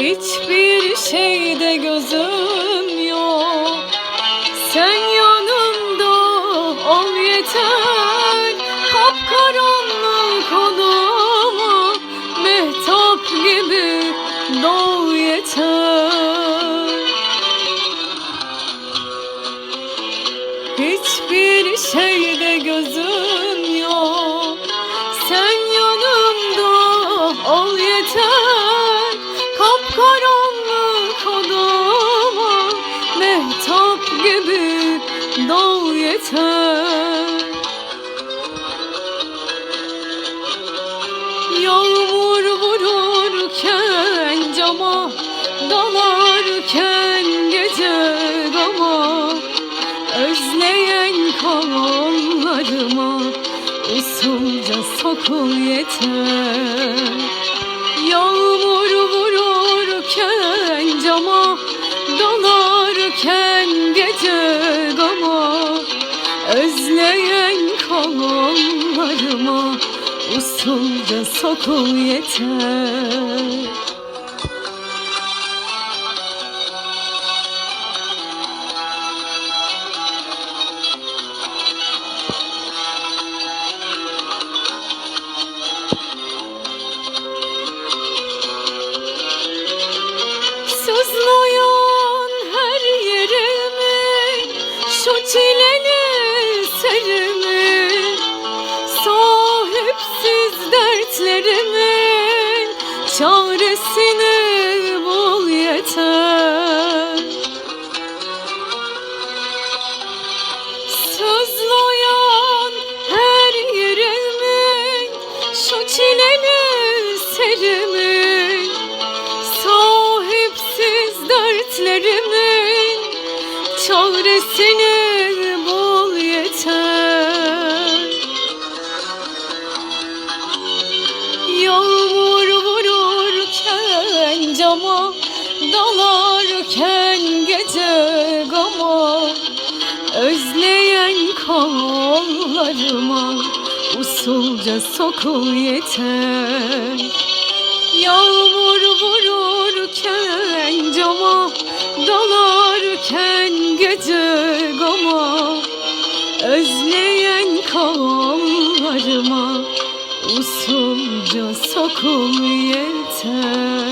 Hiçbir şeyde gözüm yok. Sen yanımda ol yeter. Kapkaranlık odama Mehtap gibi doğ yeter. Hiçbir şeyde gözüm yok yeter. Yağmur vururken cama Dalarken gece gama Özleyen kollarıma Usulca sokul yeter Özleyen kollarıma Usulca sokul yeter. Sızlayan her yerimi Şu çileli dertlerimin Çaresini bul yeter. Sızlayan her yerimin Şu çileli serimin Sahipsiz dertlerimin Çaresini Usulca sokul yeter. Yağmur vururken cama Dalarken gece gama. Özleyen kollarıma Usulca sokul yeter